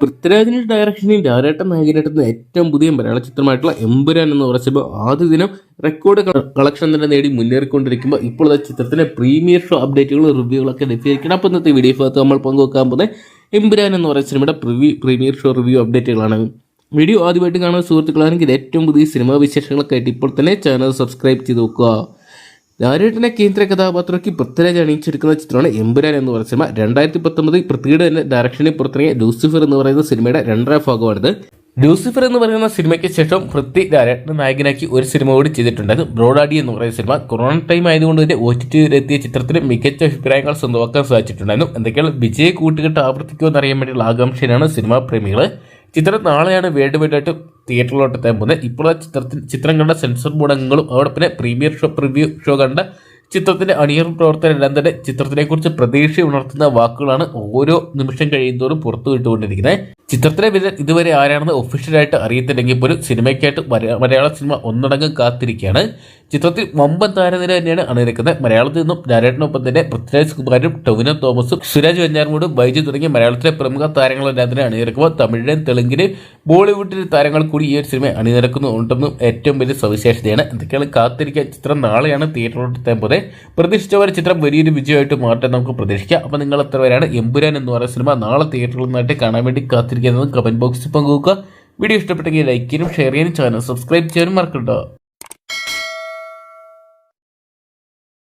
പൃഥ്വിരാജിന്റെ ഡയറക്ഷനിൽ രാരേട്ടൻ നായകനായിട്ടുന്ന ഏറ്റവും പുതിയ മലയാള ചിത്രമായിട്ടുള്ള എമ്പുരാൻ എന്ന് പറച്ചപ്പോൾ ആദ്യ ദിനം റെക്കോർഡ് കളക്ഷൻ തന്നെ നേടി മുന്നേറിക്കൊണ്ടിരിക്കുമ്പോൾ ഇപ്പോൾ ആ ചിത്രത്തിന്റെ പ്രീമിയർ ഷോ അപ്ഡേറ്റുകളും റിവ്യൂകളൊക്കെ ലഭ്യമായിരിക്കണം അപ്പോൾ ഇന്നത്തെ വീഡിയോ ഭാഗത്ത് നമ്മൾ പങ്കുവെക്കാൻ പോകുന്നത് എമ്പുരാൻ എന്ന് പറയുന്ന സിനിമയുടെ പ്രീമിയർ ഷോ റിവ്യൂ അപ്ഡേറ്റുകളാണ് വീഡിയോ ആദ്യമായിട്ട് കാണുന്ന സുഹൃത്തുക്കളാണെങ്കിൽ ഏറ്റവും പുതിയ സിനിമാ വിശേഷങ്ങളൊക്കെ ആയിട്ട് ഇപ്പോൾ തന്നെ ചാനൽ സബ്സ്ക്രൈബ് ചെയ്ത് നോക്കുക ലാലേട്ടനെ കേന്ദ്ര കഥാപാത്രമാക്കി പൃഥ്വിരാജ് അണിയിച്ചെടുക്കുന്ന ചിത്രമാണ് എമ്പുരാൻ എന്ന് പറയുന്ന സിനിമ. രണ്ടായിരത്തി പത്തൊമ്പതിൽ പൃഥ്വിയുടെ തന്നെ ഡയറക്ഷനിൽ പുറത്തിറങ്ങിയ ലൂസിഫർ എന്ന് പറയുന്ന സിനിമയുടെ രണ്ടാം ഭാഗമാണിത് ലൂസിഫർ എന്ന് പറയുന്ന സിനിമയ്ക്ക് ശേഷം പൃഥ്വി ഡയറക്ടർ നായകനാക്കി ഒരു സിനിമ കൂടി ചെയ്തിട്ടുണ്ടായിരുന്നു ബ്രോഡാഡി എന്ന് പറയുന്ന സിനിമ. കൊറോണ ടൈം ആയതുകൊണ്ട് തന്നെ ഒ ടി ടിയിലെത്തിയ ചിത്രത്തിന് മികച്ച അഭിപ്രായങ്ങൾ സ്വന്തമാക്കാൻ സാധിച്ചിട്ടുണ്ടായിരുന്നു. എന്തൊക്കെയാണ് വിജയ് കൂട്ടുകെട്ട് ആവർത്തിക്കുമെന്ന് അറിയാൻ വേണ്ടിയുള്ള ആകാംക്ഷയിലാണ് സിനിമാ പ്രേമികൾ ചിത്രം നാളെയാണ് വേൾഡ് വൈഡ് ആയിട്ട് തിയേറ്ററിലോട്ട് എത്താൻ പോകുന്നത്. ഇപ്പോഴത്തെ ചിത്രത്തിൽ ചിത്രം കണ്ട സെൻസർ ബോർഡങ്ങളും അവിടെ പിന്നെ പ്രീമിയർ ഷോ പ്രിവ്യൂ ഷോ കണ്ട ചിത്രത്തിന്റെ അണിയർ പ്രവർത്തകരെല്ലാം തന്നെ ചിത്രത്തിനെക്കുറിച്ച് പ്രതീക്ഷ ഉണർത്തുന്ന വാക്കുകളാണ് ഓരോ നിമിഷം കഴിയുന്തോറും പുറത്തു വിട്ടുകൊണ്ടിരിക്കുന്നത് ചിത്രത്തിലെ വിധ ഇതുവരെ ആരാണെന്ന് ഒഫീഷ്യലായിട്ട് അറിയത്തില്ലെങ്കിൽ പോലും സിനിമയ്ക്കായിട്ട് മലയാള സിനിമ ഒന്നടങ്കം കാത്തിരിക്കുകയാണ്. ചിത്രത്തിൽ വമ്പൻ താരനിര തന്നെയാണ് അണിനിരക്കുന്നത്. മലയാളത്തിൽ നിന്നും നാരായണനൊപ്പം തന്നെ പൃഥ്വിരാജ് കുമാരും ടൊവിനോ തോമസും സുരാജ് വെഞ്ഞാറമൂടും ബൈജു തുടങ്ങിയ മലയാളത്തിലെ പ്രമുഖ താരങ്ങളെല്ലാം തന്നെ അണിനിരക്കുമ്പോൾ തമിഴിലും തെലുങ്കിലും ബോളിവുഡിലെ താരങ്ങൾ കൂടി ഈ ഒരു സിനിമ അണിനിരക്കുന്നുണ്ടെന്നും ഏറ്റവും വലിയ സവിശേഷതയാണ്. എന്തൊക്കെയാണ് കാത്തിരിക്കുക ചിത്രം നാളെയാണ് തിയേറ്ററിലോട്ട് എത്താൻ പോലെ പ്രതീക്ഷിച്ച പോലെ ചിത്രം വലിയൊരു വിജയമായിട്ട് മാറ്റാൻ നമുക്ക് പ്രതീക്ഷിക്കാം. അപ്പോൾ നിങ്ങൾ എത്ര പേരാണ്? എമ്പുരാൻ എന്ന് പറയുന്ന സിനിമ നാളെ തിയേറ്ററിൽ നിന്നായിട്ട് കാണാൻ വേണ്ടി കാത്തിരിക്കുന്നത് കമന്റ് ബോക്സിൽ പങ്കുവെക്കുക. വീഡിയോ ഇഷ്ടപ്പെട്ടെങ്കിൽ ലൈക്ക് ചെയ്യാനും ഷെയർ ചെയ്യാനും ചാനൽ സബ്സ്ക്രൈബ് ചെയ്യാനും മറക്കട്ടോ